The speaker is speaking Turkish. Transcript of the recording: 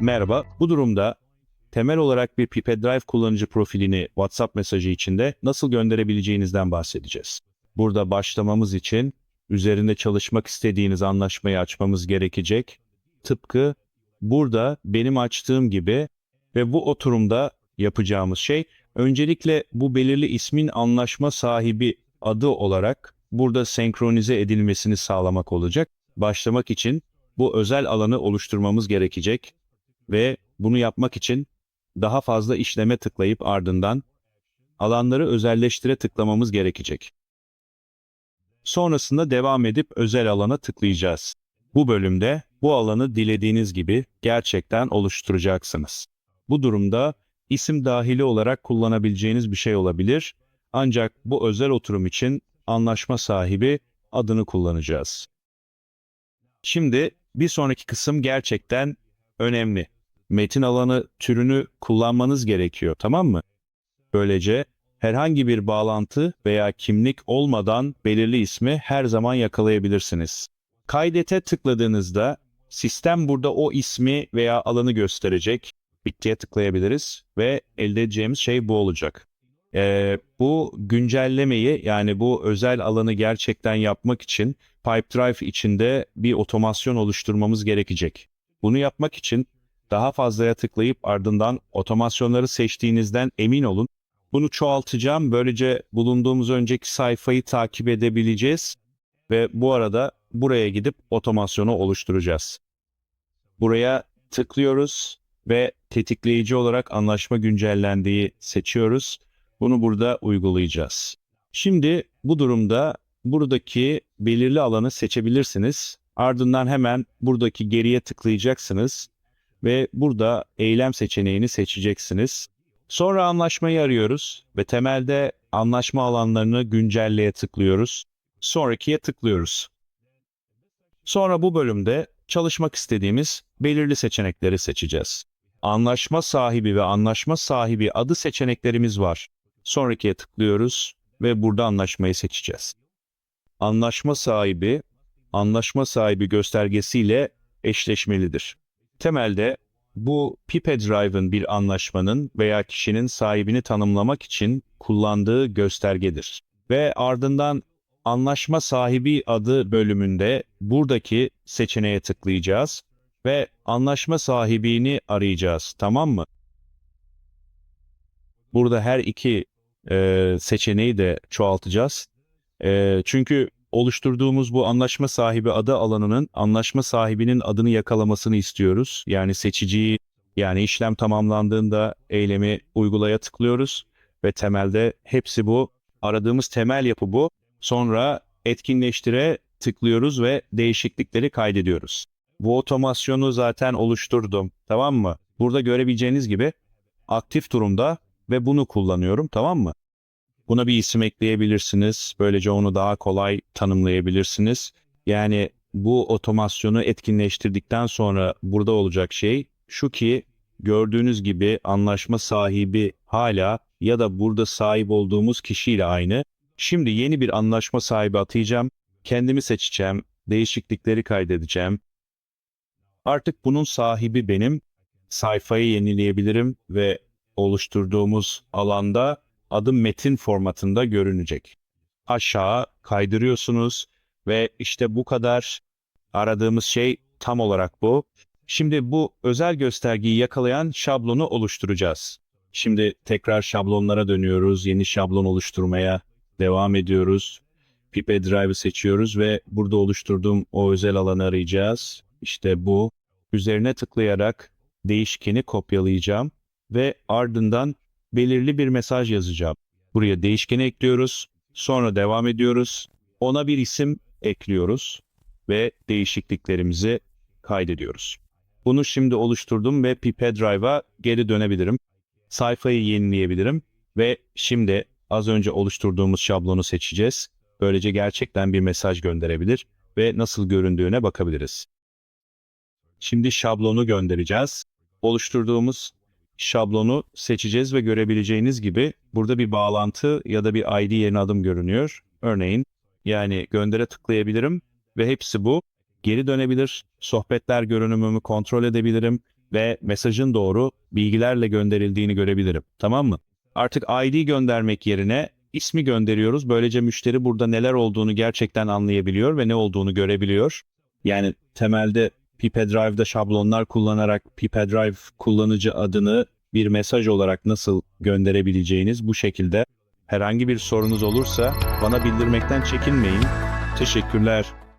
Merhaba, bu durumda temel olarak bir Piped Drive kullanıcı profilini WhatsApp mesajı içinde nasıl gönderebileceğinizden bahsedeceğiz. Burada başlamamız için üzerinde çalışmak istediğiniz anlaşmayı açmamız gerekecek. Tıpkı burada benim açtığım gibi ve bu oturumda yapacağımız şey öncelikle bu belirli ismin anlaşma sahibi adı olarak burada senkronize edilmesini sağlamak olacak. Başlamak için bu özel alanı oluşturmamız gerekecek ve bunu yapmak için daha fazla işleme tıklayıp ardından alanları özelleştire tıklamamız gerekecek. Sonrasında devam edip özel alana tıklayacağız. Bu bölümde bu alanı dilediğiniz gibi gerçekten oluşturacaksınız. Bu durumda isim dahili olarak kullanabileceğiniz bir şey olabilir. Ancak bu özel oturum için anlaşma sahibi adını kullanacağız. Şimdi bir sonraki kısım gerçekten önemli. Metin alanı türünü kullanmanız gerekiyor, tamam mı? Böylece herhangi bir bağlantı veya kimlik olmadan belirli ismi her zaman yakalayabilirsiniz. Kaydete tıkladığınızda sistem burada o ismi veya alanı gösterecek. Bittiye tıklayabiliriz ve elde edeceğimiz şey bu olacak. Ee, bu güncellemeyi yani bu özel alanı gerçekten yapmak için Pipedrive içinde bir otomasyon oluşturmamız gerekecek. Bunu yapmak için daha fazlaya tıklayıp ardından otomasyonları seçtiğinizden emin olun. Bunu çoğaltacağım. Böylece bulunduğumuz önceki sayfayı takip edebileceğiz ve bu arada buraya gidip otomasyonu oluşturacağız. Buraya tıklıyoruz ve tetikleyici olarak anlaşma güncellendiği seçiyoruz. Bunu burada uygulayacağız. Şimdi bu durumda buradaki belirli alanı seçebilirsiniz. Ardından hemen buradaki geriye tıklayacaksınız ve burada eylem seçeneğini seçeceksiniz. Sonra anlaşmayı arıyoruz ve temelde anlaşma alanlarını güncelleye tıklıyoruz. Sonrakiye tıklıyoruz. Sonra bu bölümde çalışmak istediğimiz belirli seçenekleri seçeceğiz. Anlaşma sahibi ve anlaşma sahibi adı seçeneklerimiz var. Sonrakiye tıklıyoruz ve burada anlaşmayı seçeceğiz. Anlaşma sahibi, anlaşma sahibi göstergesiyle eşleşmelidir. Temelde bu Piped Drive'ın bir anlaşmanın veya kişinin sahibini tanımlamak için kullandığı göstergedir. Ve ardından anlaşma sahibi adı bölümünde buradaki seçeneğe tıklayacağız ve anlaşma sahibini arayacağız. Tamam mı? Burada her iki e, seçeneği de çoğaltacağız. E, çünkü oluşturduğumuz bu anlaşma sahibi adı alanının anlaşma sahibinin adını yakalamasını istiyoruz. Yani seçiciyi yani işlem tamamlandığında eylemi uygulaya tıklıyoruz ve temelde hepsi bu. Aradığımız temel yapı bu. Sonra etkinleştire tıklıyoruz ve değişiklikleri kaydediyoruz. Bu otomasyonu zaten oluşturdum. Tamam mı? Burada görebileceğiniz gibi aktif durumda ve bunu kullanıyorum. Tamam mı? Buna bir isim ekleyebilirsiniz. Böylece onu daha kolay tanımlayabilirsiniz. Yani bu otomasyonu etkinleştirdikten sonra burada olacak şey şu ki gördüğünüz gibi anlaşma sahibi hala ya da burada sahip olduğumuz kişiyle aynı. Şimdi yeni bir anlaşma sahibi atayacağım. Kendimi seçeceğim. Değişiklikleri kaydedeceğim. Artık bunun sahibi benim. Sayfayı yenileyebilirim ve oluşturduğumuz alanda adım metin formatında görünecek. Aşağı kaydırıyorsunuz ve işte bu kadar aradığımız şey tam olarak bu. Şimdi bu özel göstergeyi yakalayan şablonu oluşturacağız. Şimdi tekrar şablonlara dönüyoruz. Yeni şablon oluşturmaya devam ediyoruz. Pipe Drive'ı seçiyoruz ve burada oluşturduğum o özel alanı arayacağız. İşte bu. Üzerine tıklayarak değişkeni kopyalayacağım ve ardından belirli bir mesaj yazacağım. Buraya değişkeni ekliyoruz. Sonra devam ediyoruz. Ona bir isim ekliyoruz ve değişikliklerimizi kaydediyoruz. Bunu şimdi oluşturdum ve Pipe Drive'a geri dönebilirim. Sayfayı yenileyebilirim ve şimdi az önce oluşturduğumuz şablonu seçeceğiz. Böylece gerçekten bir mesaj gönderebilir ve nasıl göründüğüne bakabiliriz. Şimdi şablonu göndereceğiz. Oluşturduğumuz şablonu seçeceğiz ve görebileceğiniz gibi burada bir bağlantı ya da bir ID yerine adım görünüyor. Örneğin yani göndere tıklayabilirim ve hepsi bu. Geri dönebilir, sohbetler görünümümü kontrol edebilirim ve mesajın doğru bilgilerle gönderildiğini görebilirim. Tamam mı? Artık ID göndermek yerine ismi gönderiyoruz. Böylece müşteri burada neler olduğunu gerçekten anlayabiliyor ve ne olduğunu görebiliyor. Yani temelde PipeDrive'da şablonlar kullanarak PipeDrive kullanıcı adını bir mesaj olarak nasıl gönderebileceğiniz bu şekilde. Herhangi bir sorunuz olursa bana bildirmekten çekinmeyin. Teşekkürler.